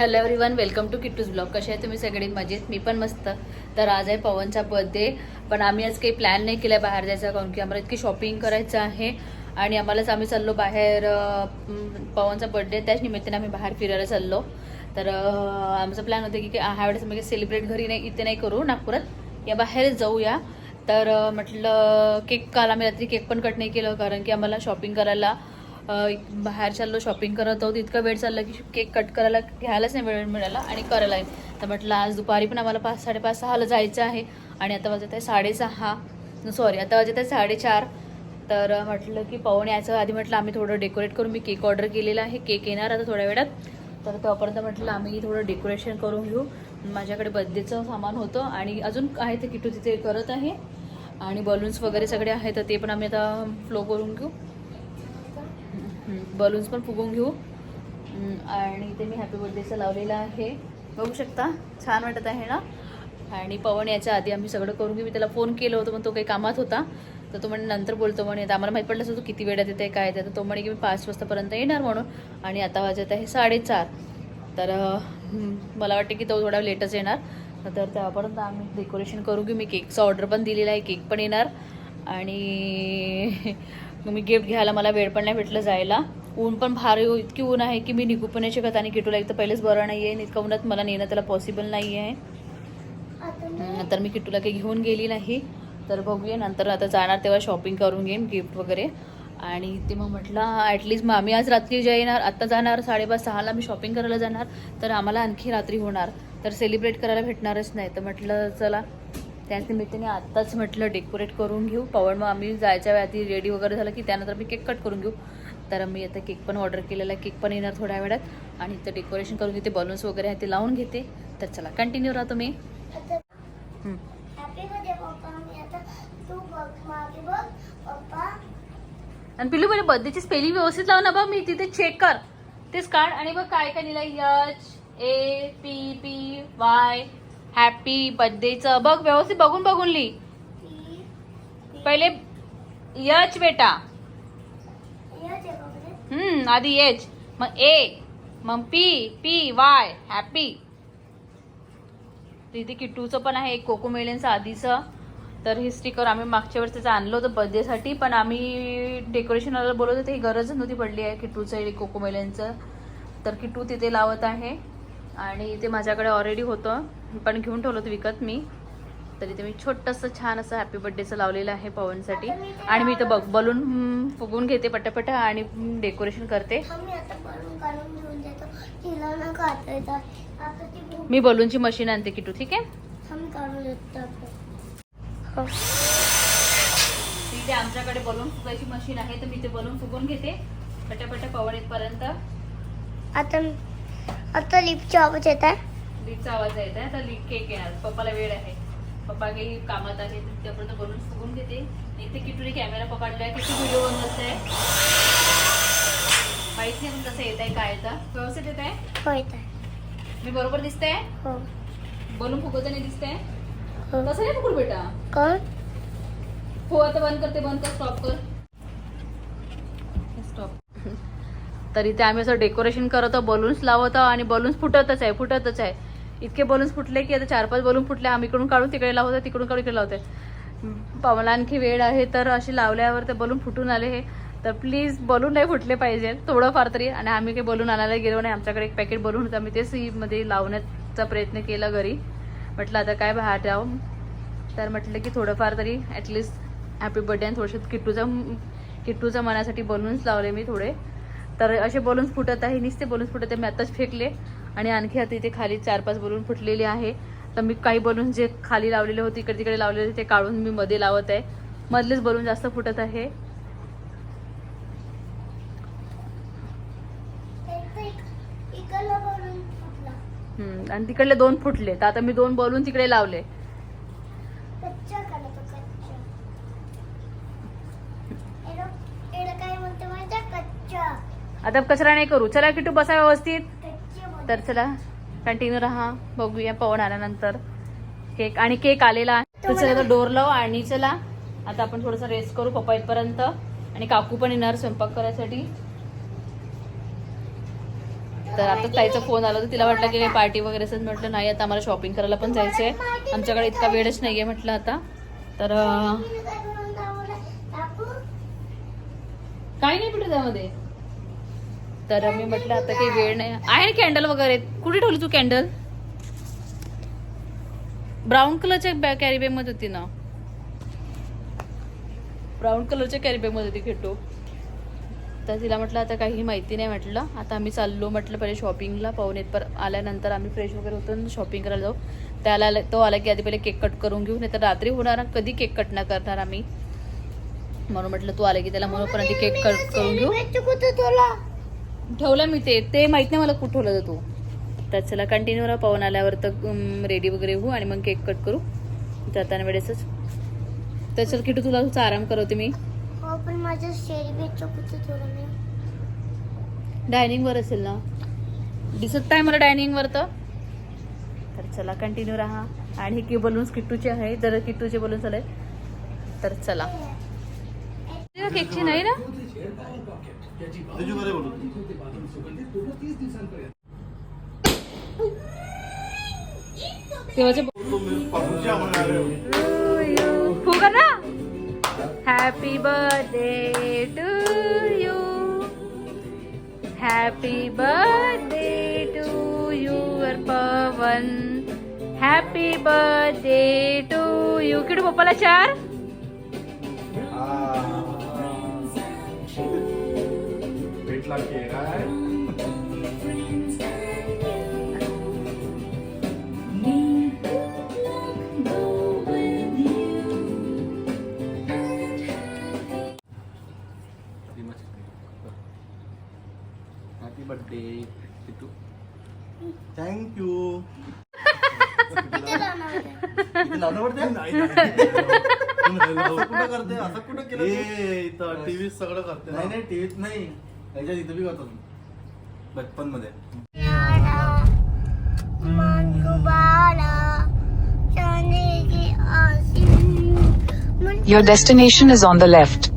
Hello everyone welcome to Kittu's blog कसे आहे तुम्ही सगळे? मजेत? मी पण मस्त. तर आज आहे पवनचा बर्थडे पण आम्ही आज काही प्लॅन नाही केला बाहेर जायचा कारण की आम्हाला इतकी शॉपिंग करायचं आहे. आणि आम्हालाच आम्ही चाललो बाहेर पवनचा बर्थडे त्याच निमित्ताने आम्ही बाहेर फिरायला चाललो. तर आमचा प्लॅन होता की ह्या वेळेस आम्ही सेलिब्रेट घरी नाही इथे नाही करू नागपुरात. या बाहेरच जाऊया. तर म्हटलं केक काल आम्ही रात्री केक पण कट नाही केलं कारण की आम्हाला शॉपिंग करायला बाहेर चाललो शॉपिंग करत आहोत इतका वेळ चालला की केक कट करायला घ्यायलाच नाही वेळ मिळाला आणि करायला तर म्हटलं आज दुपारी पण आम्हाला पाच साडेपाच सहाला जायचं आहे आणि आता वाजत आहे साडेसहा. सॉरी आता वाजत आहे साडेचार. तर म्हटलं की पाहुणे यायचं. आधी म्हटलं आम्ही थोडं डेकोरेट करून मी केक ऑर्डर केलेला आहे. केक येणार आता थोड्या वेळात. तर तोपर्यंत म्हटलं आम्ही थोडं डेकोरेशन करून घेऊ. माझ्याकडे बर्थडेचं सामान होतं आणि अजून आहे ते किटू तिथे करत आहे. आणि बलून्स वगैरे सगळे आहेत तर ते पण आम्ही आता फ्लो करून घेऊ. बलून्स पण फुगून घेऊ. आणि ते मी हॅपी बर्थडेचं लावलेलं आहे. बघू शकता छान वाटत आहे ना? आणि पवन याच्या आधी आम्ही सगळं करून घेऊ. मी त्याला फोन केलं होतं पण तो काही कामात होता. तर तो म्हणे नंतर बोलतो म्हणे आता आम्हाला माहीत पडलं असं तू किती वेळात येते काय येते. तर तो म्हणे की मी पाच वाजतापर्यंत येणार म्हणून. आणि आता वाजत आहे साडेचार. तर मला वाटते की तो थोडा लेटच येणार. तर त्यापर्यंत आम्ही डेकोरेशन करू घेऊ मी केकचा ऑर्डर पण दिलेला आहे केक पण येणार. आणि मी गिफ्ट घ्यायला मला वेळ पण नाही भेटलं जायला. ऊन पण भारी इतकी ऊन आहे की मी निघू पण नाही शकत आणि किटूला एक तर पहिलेच बरं नाही आहे इतका उन्हात मला नेणं त्याला पॉसिबल नाही आहे तर मी किटूला काही घेऊन गेली नाही. तर बघूया नंतर आता जाणार तेव्हा शॉपिंग करून घेईन गिफ्ट वगैरे. आणि ते मग म्हटलं ॲटलिस्ट मग आम्ही आज रात्री जे येणार आत्ता जाणार साडेपाच सहाला मी शॉपिंग करायला जाणार. तर आम्हाला आणखी रात्री होणार. तर सेलिब्रेट करायला भेटणारच नाही. तर म्हटलं चला त्याच निमित्ताने आत्ताच म्हटलं डेकोरेट करून घेऊ. पवन मग आम्ही जायच्या वेळी रेडी वगैरे झालं की त्यानंतर मी केक कट करून घेऊ. तर मी आता केक पण ऑर्डर केलेला आहे केक पण येणार थोड्या वेळात. आणि इथं डेकोरेशन करून घेते बलून्स वगैरे आहे ते लावून घेते. तर चला कंटिन्यू राहा तुम्ही आणि पिलू पहिले बर्थडेची स्पेलिंग व्यवस्थित लाव ना बघ मी तिथे चेक कर. तेच काढ आणि बघ काय काय लिहिलंय. H A P P Y happy बर्थडेचं बघ व्यवस्थित बघून बघून लिही. पहिले यच बेटा. आधी एच मग ए मग पी पी वाय हॅपी तिथे किट्टूचं पण आहे एक कोकोमेलनचं आधीचं. तर हे स्टिकर आम्ही मागच्या वेळेस त्याचं आणलं होतं बर्थडेसाठी पण आम्ही डेकोरेशनला बोलवत होते ही गरजच नव्हती पडली आहे किट्टूचं आणि तर किट्टू तिथे लावत आहे आणि ते माझ्याकडे ऑलरेडी होतं. पण घेऊन ठेवलं होतं विकत मी. तर इथे मी छोटंसं छान असं हॅपी बर्थडेचं लावलेलं आहे पवनसाठी. आणि मी इथं बघ बलून फुगून घेते पटापटा आणि डेकोरेशन करते. मी बलूनची मशीन आणते किटू ठीक आहे? हो. तिथे आमच्याकडे बलून फुगायची मशीन आहे तर मी ते बलून फुगून घेते. पटापटा पवन येतपर्यंत. आता आता लिपचा आवाज येत आहे. लीकचा आवाज येत आहे तर लीक केक येणार. पप्पाला वेळ आहे. पप्पा काही कामात आहे तर त्यापर्यंत बलून फुगून घेते. इथे किटूने कॅमेरा पकडलाय किती व्हिडिओ बनवत आहे माहीत नाही पण कसं येत आहे काय येतं. व्यवस्थित येत आहे हो आहे मी बरोबर दिसते हो. बलून फुगवताना दिसते हो. कसं नाही फुकड बेटा? कोण? हो आता बंद करते बंद कर स्टॉप कर. स्टॉप तर इथे आम्ही असं डेकोरेशन करत आहोत बलून्स लावत आहोत आणि बलून्स फुटतच आहे फुटतच आहे. इतके बलून्स फुटले की आता चार पाच बलून फुटले आम्ही इकडून काढून तिकडे लावत आहे तिकडून काढून इकडे लावत आहे मला आणखी वेळ आहे तर असे लावल्यावर ते बलून फुटून आले हे. तर प्लीज बलून नाही फुटले पाहिजे थोडंफार तरी. आणि आम्ही काही बलून आणायला गेलो नाही. आमच्याकडे एक पॅकेट बलून होतं. आम्ही ते सीमध्ये लावण्याचा प्रयत्न केला घरी. म्हटलं आता काय बाहेर जाऊ? तर म्हटलं की थोडंफार तरी ॲटलिस्ट हॅपी बर्थडे आणि थोडंसं किट्टूचा किट्टूचा मनासाठी बलून्स लावले मी थोडे. तर असे बलून्स फुटत आहे नुसते बलून्स फुटत आहे. मी आत्ताच फेकले. आणि आणखी आता इथे खाली चार पाच बलून फुटलेले आहे. तर मी काही बलून जे खाली लावलेले होते इकडे तिकडे लावलेले होते ते काढून मी मध्ये लावत आहे. मधलेच बलून जास्त फुटत आहे. आणि तिकडले दोन फुटले. तर आता मी दोन बलून तिकडे लावले. आता कचरा नाही करू. चला किटू बसा व्यवस्थित. तर चला कंटिन्यू राहा बघूया पवन आल्यानंतर. केक आणि केक आलेला आहे. तर चला डोर लाव आणि चला आता आपण थोडंसं रेस्ट करू पप्पा येतपर्यंत आणि काकू पण येणार स्वयंपाक करायसाठी. तर आता ताईचा फोन आला तर तिला वाटलं की पार्टी वगैरे असं म्हटलं नाही आता आम्हाला शॉपिंग करायला पण जायचं आहे आमच्याकडे इतका वेळच नाही आहे म्हटलं आता. तर काही नाही कुठे त्यामध्ये. तर मी म्हटलं आता काही वेळ नाही. आहे ना कॅन्डल वगैरे? कुठे ठेवली तू कॅन्डल ब्राऊन कलरच्या बॅ कॅरी मध्ये होती ना. ब्राऊन कलरच्या कॅरी मध्ये होती खेटू तर तिला म्हटलं आता काही माहिती नाही म्हटलं. आता आम्ही चाललो म्हटलं पहिले शॉपिंगला पाहून येत. पर आल्यानंतर आम्ही फ्रेश वगैरे होतो शॉपिंग करायला जाऊ. त्याला आला- तो आला की आधी पहिले केक कट करून घेऊ नाही तर रात्री होणार कधी केक कट नाही करणार आम्ही. म्हणून म्हटलं तू आला की त्याला म्हणून आधी केक कट करून घेऊ. ठेवला मी ते ते माहीत नाही मला कुठं ठेवलं होतं तू तर चला कंटिन्यू राहा पाहून आल्यावर तर रेडी वगैरे होऊ आणि मग केक कट करू. जाताना वेळेसच. तर चल किटू तुला तुझा आराम करवते मी. हो पण डायनिंग वर असेल ना. दिसत काय मला डायनिंग वर तर. तर चला कंटिन्यू राहा. आणि हे की बलून्स किट्टूचे आहे जर किट्टूचे बलून्स आले तर चला. केकची नाही ना? तेव्हाचे फुगा ना happy birthday to you happy birthday to your Pawan happy birthday to you kiddo पप्पाला चार. असं कुठं केलं ए, इथं टीव्ही सगळं करते नाही नाही टीव्हीत नाही त्याच्यात इथं बी करतो मी बचपनमध्ये Your destination is on the left.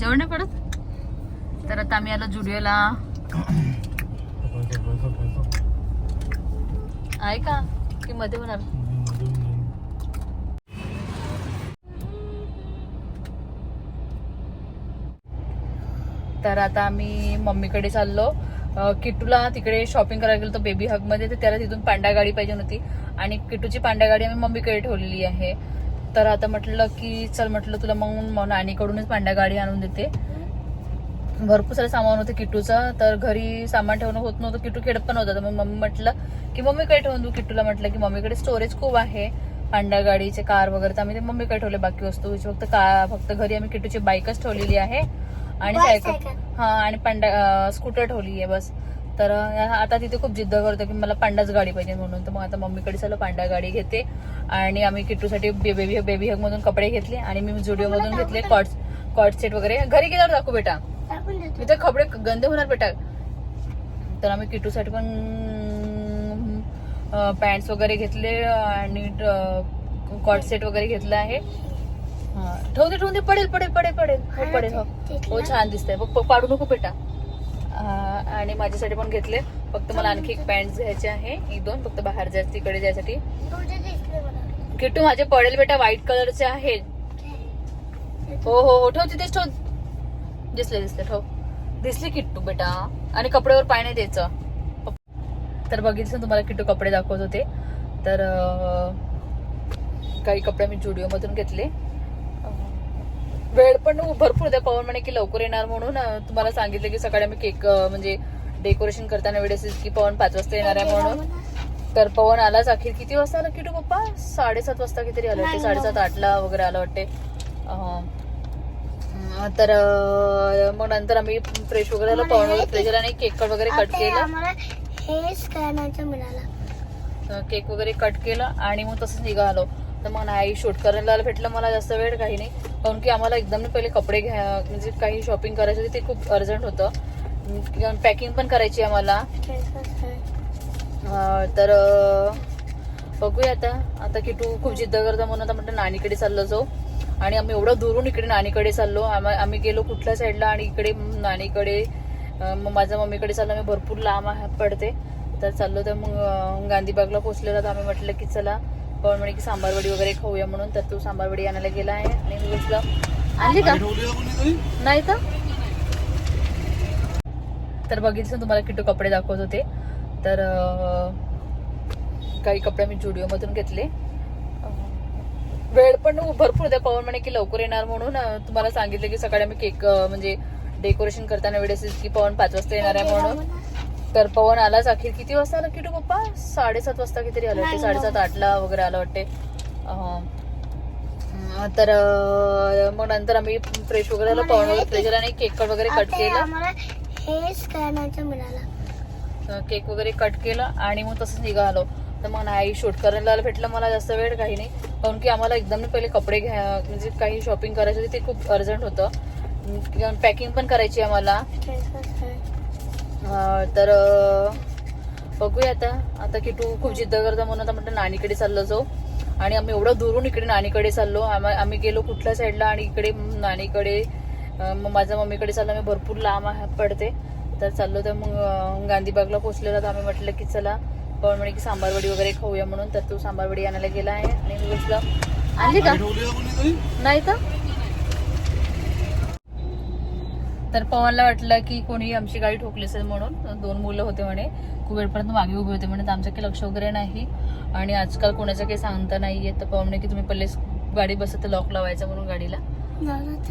जेवण नाही पडत तर आता आम्ही आलो जुडिओला. पैसा, पैसा, पैसा. आहे का की मध्ये होणार. तर आता आम्ही मम्मीकडे चाललो. किटूला तिकडे शॉपिंग करायला गेलो बेबी हगमध्ये. तर त्याला तिथून पांडा गाडी पाहिजे होती. आणि किटूची पांडा गाडी आम्ही मम्मीकडे ठेवलेली आहे. तर आता म्हटलं की चल म्हटलं तुला मग मग नानीकडूनच पांडा गाडी आणून देते. भरपूर सारं सामान होतं किटूचं. तर घरी सामान ठेवणं होत नव्हतं. किटू खेळत पण होता. तर मग मम्मी म्हटलं की मम्मीकडे ठेवून देऊ. किटूला म्हटलं की मम्मीकडे स्टोरेज खूप आहे. पांडा गाडीचे कार वगैरे तर आम्ही ते मम्मीकडे ठेवले बाकी वस्तू. फक्त का फक्त घरी आम्ही किटूची बाईकच ठेवलेली आहे. आणि सायकल. हा आणि पांडा स्कूटर ठेवली आहे बस. तर आता तिथे खूप जिद्द करतो की मला पांडाच गाडी पाहिजे म्हणून. तर मग आता मम्मीकडे चला पांडा गाडी घेते. आणि आम्ही किट्टूसाठी बेबी बेबी हग मधून कपडे घेतले आणि मी जुडिओ मधून घेतले कॉट कॉट सेट वगैरे. घरी गेल्यावर दाखवू बेटा. तर कपडे गंदे होणार बेटा. तर आम्ही किटूसाठी पण पॅन्ट्स वगैरे घेतले आणि कॉट सेट वगैरे घेतला आहे. ठेवून दे ठेवून दे पडेल पडेल पडेल पडेल. हो पडेल हो. हो छान दिसतंय. बघ पाडू नको बेटा अं, आणि माझ्यासाठी पण घेतले. फक्त मला आणखी एक पॅन्ट घ्यायचे आहे. एक दोन फक्त बाहेर जायचं तिकडे जायसाठी. किट्टू माझे पडेल बेटा व्हाईट कलरचे आहेत. हो हो हो. ठेव तिथेच ठेव. दिसले दिसले ठेव. दिसले किट्टू बेटा. आणि कपड्यावर पाय नाही द्यायचं. तर बघितलं तुम्हाला किट्टू कपडे दाखवत होते. तर काही कपडे मी जुडिओ मधून घेतले. वेळ पण भरपूर द्या पवन म्हणे की लवकर येणार म्हणून तुम्हाला सांगितलं की सकाळी आम्ही केक म्हणजे डेकोरेशन करताना वेळेस की पवन पाच वाजता येणार आहे म्हणून. तर पवन आलाच अखेर किती वाजता आला किटू पप्पा? साडेसात वाजता किती आलं वाटते? साडेसात आठला वगैरे आलं वाटते. तर मग नंतर आम्ही फ्रेश वगैरे झालो पवन वगैरे फ्रेश झाला आणि केक कट वगैरे कट केलं. केक वगैरे कट केलं आणि मग तसंच निघालो. तर मग नाही शूट करायला भेटलं मला जास्त वेळ काही नाही. कारण की आम्हाला एकदम पहिले कपडे घ्या म्हणजे काही शॉपिंग करायची होती ते खूप अर्जंट होतं. पॅकिंग पण करायची आहे आम्हाला तर बघूया आता. आता किटू खूप जिद्द करता म्हणून आता म्हटलं नानीकडे चाललो जाऊ. आणि आम्ही एवढं दुरून इकडे नानीकडे चाललो. आम्हा- आम्ही गेलो कुठल्या साईडला आणि इकडे नानीकडे मग माझ्या मम्मीकडे चाललो. आम्ही भरपूर लांब पडते. तर चाललो तर मग गांधीबागला पोचलेला तर आम्ही म्हटलं की चला पण म्हणे की सांबारवडी वगैरे खाऊया म्हणून तर तू सांबारवडी आणायला गेला आहे आणि मी म्हटलं आणली का? नाही तर? तर बघितलं तुम्हाला किटू कपडे दाखवत होते. तर काही कपडे मी जुडिओमधून घेतले. वेळ पण भरपूर द्या पवन म्हणे की लवकर येणार म्हणून तुम्हाला सांगितलं की सकाळी आम्ही केक म्हणजे डेकोरेशन करताना वेळेस की पवन पाच वाजता येणार आहे म्हणून. तर पवन आलाच अखेर. किती वाजता आला किटू पप्पा? साडेसात वाजता कितीतरी आलं वाटते साडेसात आठला वगैरे आलं वाटते. तर मग नंतर आम्ही फ्रेश वगैरे आलो पवन वगैरे फ्रेश आणि केक कट वगैरे कट केलं. केक वगैरे कट केलं आणि मग तसंच निघालो. तर मग नाही शूट करायला भेटलं मला जास्त वेळ काही नाही. कारण की आम्हाला एकदम पहिले कपडे घ्या म्हणजे काही शॉपिंग करायची होती ते खूप अर्जंट होतं. पॅकिंग पण करायची आम्हाला. तर बघूया आता. आता किटू खूप जिद्द करता म्हणून आता म्हटलं नाणीकडे चाललो जाऊ. आणि आम्ही एवढं दुरून इकडे नाणीकडे चाललो. आम्हा- आम्ही गेलो कुठल्या साईडला आणि इकडे मग माझ्या मम्मीकडे चाललो. आम्ही भरपूर लांब पडते. तर चाललो तर मग गांधीबागला पोहोचलेलो तर आम्ही म्हटलं की चला पण म्हणे की सांबारवडी वगैरे खाऊया म्हणून. तर तो सांबारवडी आणायला गेला आहे आणि मी म्हटलं आणली का? ठेवली का कोणी तरी पवनला वाटलं की कोणी आमची गाडी ठोकली असेल म्हणून. दोन मुलं होते म्हणे. खूप वेळपर्यंत मागे उभे होते म्हणे. तर आमचं काही लक्ष वगैरे नाही. आणि आजकाल कोणाचं काही सांगता नाही येत. तर पवन म्हणे की तुम्ही पहिले गाडी बसत लॉक लावायचं म्हणून गाडीला.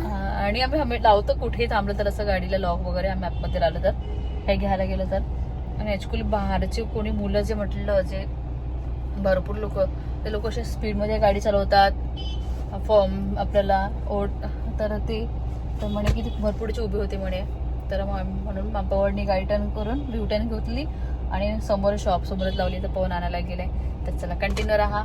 हा, आणि आम्ही आम्ही लावतो कुठेही थांबलं तर असं गाडीला लॉक वगैरे आम्ही ॲपमध्ये राहिलो तर. काही घ्यायला गेलं तर. आणि ॲक्च्युली बाहेरचे कोणी मुलं जे म्हटलं जे भरपूर लोक ते लोक असे स्पीडमध्ये गाडी चालवतात. फॉर्म आपल्याला ओट तर ते तर म्हणे की भरपूरचे उभे होते म्हणे. तर मग म्हणून पवननी गाडी टर्न करून व्ह्यू टर्न घेतली आणि समोर शॉप समोरच लावली. तर पवन आणायला गेलाय तर चला कंटिन्यू राहा.